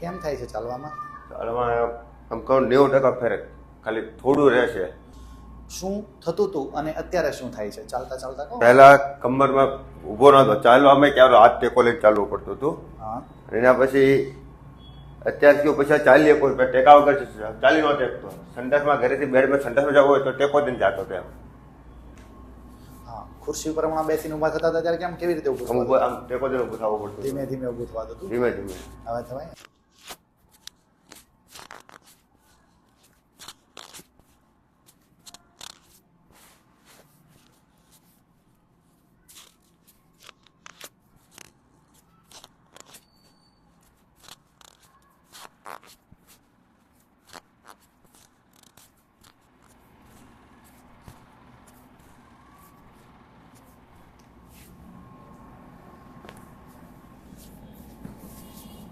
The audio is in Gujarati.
કેમ થાય છે ચાલવામાં? ચાલવામાં આમ કહું નેવું ટકા ફેરક. ખાલી થોડું રહેશે. શું થતું હતું અને અત્યારે શું થાય છે? ચાલતા ચાલતા કહો. પહેલા કમરમાં ઊભો નહોતો. ચાલવામાં ક્યારે હાથ ટેકો લઈને ચાલવું પડતું હતું. હા. એના પછી અત્યાર થયું પછી ચાલીએ કોઈ ટેકા વગર ચાલી નો ટેકતો સંડાસમાં ઘરેથી બેડમાં સંડાસમાં જવું હોય તો ટેકો દઈને જતો હતો એમ હા ખુરશી ઉપર હમણાં બેસીને ઊભા થતા હતા ત્યારે કેમ કેવી રીતે ઊભું આમ ટેકો દઈને ઊભું થવું પડતું ધીમે. ધીમે ઊભું થવા હતું ધીમે ધીમે. હવે થવાય?